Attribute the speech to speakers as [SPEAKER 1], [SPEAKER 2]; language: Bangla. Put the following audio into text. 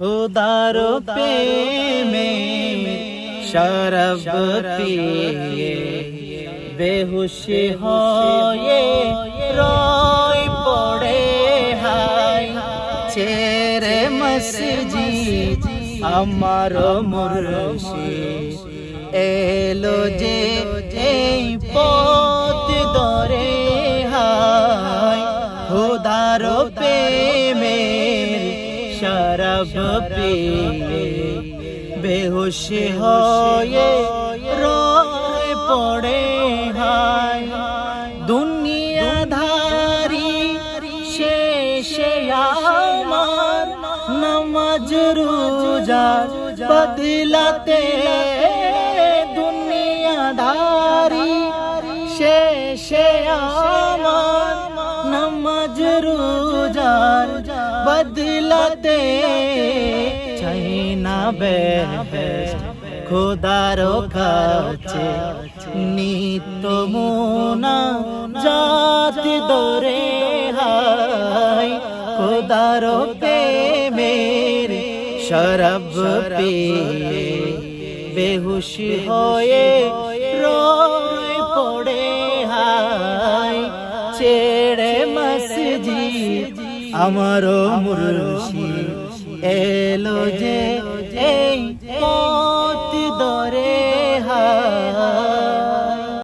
[SPEAKER 1] খুদার প্রেমে শরব পিয়ে বেহুশি হয়ে রয় পড়ে হাই ছেড়ে মসজিদ আমার মুর্শিদ এলো যে পিয়ে বেহুশ হয়ে রয় পড়ে হায়। দুনিয়াধারি শেষে আমার নমাজ রোজা বদলাতে দুনিয়াধারি শেষে আমার নমাজ রোজার বদলাতে চাই না বেহেস্ট খোদার কাছে নিত্য মোনা জাতি দরে হাই, খোদার প্রেমের শরব পিয়ে বেহুশ হয়ে রয় পড়ে হাই, ছেড়ে মসজিদ আমারও মুরশি এলো যে